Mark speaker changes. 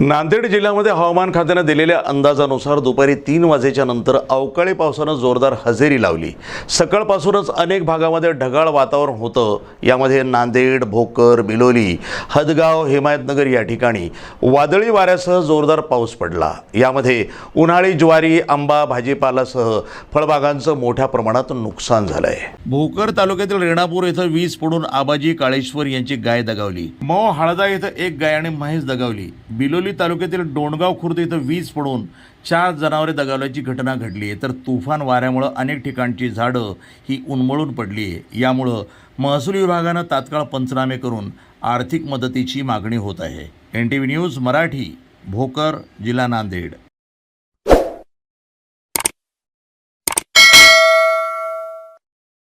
Speaker 1: नांदेड जिल्ह्यामध्ये हवामान खात्यानं दिलेल्या अंदाजानुसार दुपारी तीन वाजेच्या नंतर अवकाळी पावसानं जोरदार हजेरी लावली. सकाळपासूनच अनेक भागामध्ये ढगाळ वातावरण होतं. यामध्ये नांदेड भोकर बिलोली हदगाव हिमायतनगर या ठिकाणी वादळी वाऱ्यासह जोरदार पाऊस पडला. यामध्ये उन्हाळी ज्वारी आंबा भाजीपालासह फळबागांचं मोठ्या प्रमाणात नुकसान झालं आहे भोकर तालुक्यातील रेणापूर इथं वीज पडून आबाजी काळेश्वर यांची गाय दगावली. मौ हळदा इथं एक गाय आणि म्हैस दगावली. बिलोली तालुक्यातील डोणगाव खुर्द इथं वीज पडून चार जनावरे दगावल्याची घटना घडली आहे. तर तुफान वाऱ्यामुळं अनेक ठिकाणची झाडं ही उन्मळून पडली आहे. यामुळं महसूल विभागानं तात्काळ पंचनामे करून आर्थिक मदतीची मागणी होत आहे. N T V news Marathi Bhokar जिल्हा नांदेड.